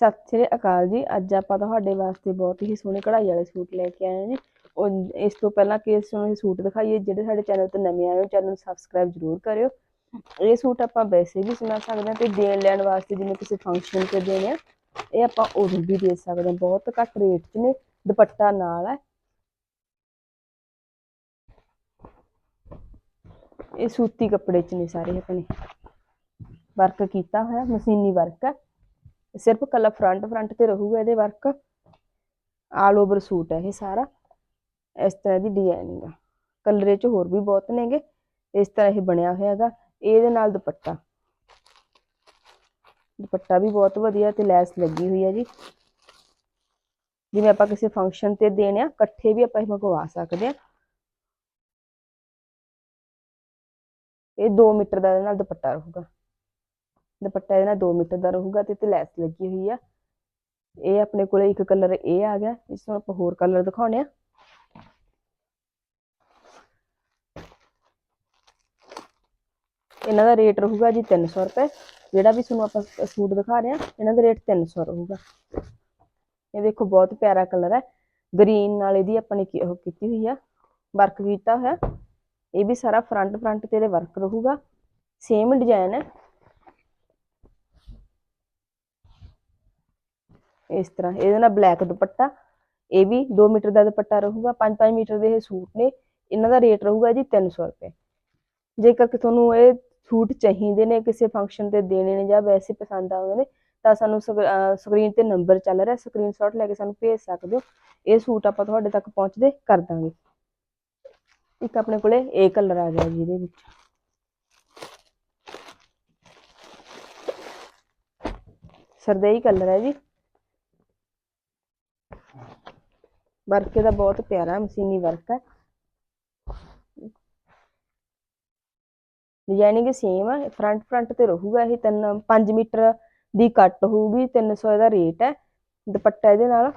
ਸਤਿ ਸ੍ਰੀ ਅਕਾਲ ਜੀ। ਅੱਜ ਆਪਾਂ ਤੁਹਾਡੇ ਵਾਸਤੇ ਬਹੁਤ ਹੀ ਸੋਹਣੇ ਕਢਾਈ ਵਾਲੇ ਸੂਟ ਲੈ ਕੇ ਆਏ ਹਾਂ ਜੀ ਉਹ ਇਸ ਤੋਂ ਪਹਿਲਾਂ ਕਿ ਇਸ ਨੂੰ ਸੂਟ ਦਿਖਾਈਏ, ਜਿਹੜੇ ਸਾਡੇ ਚੈਨਲ ਤੇ ਨਵੇਂ ਆਏ ਹੋ, ਚੈਨਲ ਨੂੰ ਸਬਸਕ੍ਰਾਈਬ ਜ਼ਰੂਰ ਕਰਿਓ। ਇਹ ਸੂਟ ਆਪਾਂ ਵੈਸੇ ਵੀ ਸਮਾ ਸਕਦੇ ਹਾਂ ਤੇ ਦੇਣ ਲੈਣ ਵਾਸਤੇ ਜਿਵੇਂ ਕਿਸੇ ਫੰਕਸ਼ਨ ਤੇ ਦੇਣੇ ਆ, ਇਹ ਆਪਾਂ ਉਦੋਂ ਵੀ ਦੇ ਸਕਦੇ ਹਾਂ। ਬਹੁਤ ਘੱਟ ਰੇਟ 'ਚ ਨੇ, ਦੁਪੱਟਾ ਨਾਲ ਹੈ। ਇਹ ਸੂਤੀ ਕੱਪੜੇ 'ਚ ਨੇ ਸਾਰੇ ਆਪਣੇ। ਵਰਕ ਕੀਤਾ ਹੋਇਆ, ਮਸ਼ੀਨੀ ਵਰਕ ਹੈ। ਸਿਰਫ ਕਲਾ ਫਰੰਟ ਫਰੰਟ ਤੇ ਰਹੂਗਾ ਇਹਦੇ ਵਰਕ ਆਲ ਓਵਰ ਸੂਟ ਹੈ ਇਹ ਸਾਰਾ। ਇਸ ਤਰ੍ਹਾਂ ਦੀ ਡਿਜ਼ਾਈਨਿੰਗ ਆ। ਕਲਰੇ ਚ ਹੋਰ ਵੀ ਬਹੁਤ ਨੇਗੇ। ਇਸ ਤਰ੍ਹਾਂ ਇਹ ਬਣਿਆ ਹੋਇਆ ਹੈਗਾ। ਇਹਦੇ ਨਾਲ ਦੁਪੱਟਾ। ਦੁਪੱਟਾ ਵੀ ਬਹੁਤ ਵਧੀਆ ਤੇ ਲੈਸ ਲੱਗੀ ਹੋਈ ਹੈ ਜੀ। ਜਿਵੇਂ ਆਪਾਂ ਕਿਸੇ ਫੰਕਸ਼ਨ ਤੇ ਦੇਣੇ ਆ, ਇਕੱਠੇ ਵੀ ਆਪਾਂ ਇਹ ਮੰਗਵਾ ਸਕਦੇ ਆ। ਇਹ 2 ਮੀਟਰ ਦਾ ਇਹਦੇ ਨਾਲ ਦੁਪੱਟਾ ਰਹੂਗਾ। ਦੁਪੱਟਾ ਇਹਦੇ ਨਾਲ 2 ਮੀਟਰ ਦਾ ਰਹੂਗਾ ਤੇ ਤੇ ਲੈਸ ਲੱਗੀ ਹੋਈ ਆ। ਇਹ ਆਪਣੇ ਕੋਲੇ ਇੱਕ ਕਲਰ ਇਹ ਆ ਗਿਆ। ਇਸ ਨੂੰ ਆਪਾਂ ਹੋਰ ਕਲਰ ਦਿਖਾਉਣੇ ਆ। ਇਹਨਾਂ ਦਾ ਰੇਟ ਰਹੂਗਾ ਜੀ 300 ਰੁਪਏ। ਜਿਹੜਾ ਵੀ ਤੁਹਾਨੂੰ ਆਪਾਂ ਸੂਟ ਦਿਖਾ ਰਹੇ ਆ, ਇਹਨਾਂ ਦਾ ਰੇਟ 300 ਰਹੂਗਾ। ਇਹ ਦੇਖੋ ਬਹੁਤ ਪਿਆਰਾ ਕਲਰ ਹੈ। ਗ੍ਰੀਨ ਨਾਲ ਇਹਦੀ ਆਪਾਂ ਨੇ ਉਹ ਕੀਤੀ ਹੋਈ ਆ। ਵਰਕ ਕੀਤਾ ਹੋਇਆ। ਇਹ ਵੀ ਸਾਰਾ ਫਰੰਟ ਫਰੰਟ ਤੇ ਇਹਦੇ ਵਰਕ ਰਹੂਗਾ। ਸੇਮ ਡਿਜ਼ਾਈਨ ਹੈ। ਇਸ ਤਰ੍ਹਾਂ। ਇਹਦੇ ਨਾਲ ਬਲੈਕ ਦੁਪੱਟਾ, ਇਹ ਵੀ 2 ਮੀਟਰ ਦਾ ਦੁਪੱਟਾ ਰਹੂਗਾ। 5-5 ਮੀਟਰ ਦੇ ਇਹ ਸੂਟ ਨੇ। ਇਹਨਾਂ ਦਾ ਰੇਟ ਰਹੂਗਾ ਜੀ 300 ਰੁਪਏ। ਜੇਕਰ ਕਿ ਤੁਹਾਨੂੰ ਇਹ ਸੂਟ ਚਾਹੀਦੇ ਨੇ, ਕਿਸੇ ਫੰਕਸ਼ਨ ਤੇ ਦੇਣੇ ਨੇ ਜਾਂ ਵੈਸੇ ਪਸੰਦ ਆਉਂਦੇ ਨੇ, ਤਾਂ ਸਾਨੂੰ ਸਕਰੀਨ ਤੇ ਨੰਬਰ ਚੱਲ ਰਿਹਾ। ਸਕਰੀਨਸ਼ਾਟ ਲੈ ਕੇ ਸਾਨੂੰ ਭੇਜ ਸਕਦੇ ਹੋ। ਇਹ ਸੂਟ ਆਪਾਂ ਤੁਹਾਡੇ ਤੱਕ ਪਹੁੰਚਦੇ ਕਰ ਦਾਂਗੇ। ਇੱਕ ਆਪਣੇ ਕੋਲੇ ਇਹ ਕਲਰ ਆ ਗਿਆ ਜੀ ਇਹਦੇ ਵਿੱਚ। ਸਰਦੇਈ ਕਲਰ ਹੈ ਜੀ। ਵਰਕ ਇਹਦਾ ਬਹੁਤ ਪਿਆਰਾ, ਮਸ਼ੀਨੀ ਵਰਕ ਹੈ। ਡਿਜ਼ਾਈਨਿੰਗ ਸੇਮ ਹੈ ਫਰੰਟ ਫਰੰਟ ਤੇ ਰਹੂਗਾ ਇਹ 3 5 ਮੀਟਰ ਦੀ ਕੱਟ ਹੋਊਗੀ 300 ਇਹਦਾ ਰੇਟ ਹੈ। ਦੁਪੱਟਾ ਇਹਦੇ ਨਾਲ,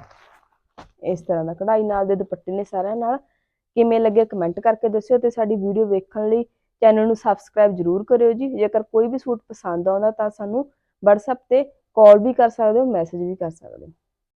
ਇਸ ਤਰ੍ਹਾਂ ਦਾ ਕਢਾਈ ਨਾਲ ਦੇ ਦੁਪੱਟੇ ਨੇ ਸਾਰਿਆਂ ਨਾਲ। ਕਿਵੇਂ ਲੱਗੇ ਕਮੈਂਟ ਕਰਕੇ ਦੱਸਿਓ ਤੇ ਸਾਡੀ ਵੀਡੀਓ ਵੇਖਣ ਲਈ ਚੈਨਲ ਨੂੰ ਸਬਸਕ੍ਰਾਈਬ ਜ਼ਰੂਰ ਕਰਿਓ ਜੀ। ਜੇਕਰ ਕੋਈ ਵੀ ਸੂਟ ਪਸੰਦ ਆਉਂਦਾ ਤਾਂ ਸਾਨੂੰ WhatsApp ਤੇ ਕਾਲ ਵੀ ਕਰ ਸਕਦੇ ਹੋ ਮੈਸੇਜ ਵੀ ਕਰ ਸਕਦੇ ਹੋ।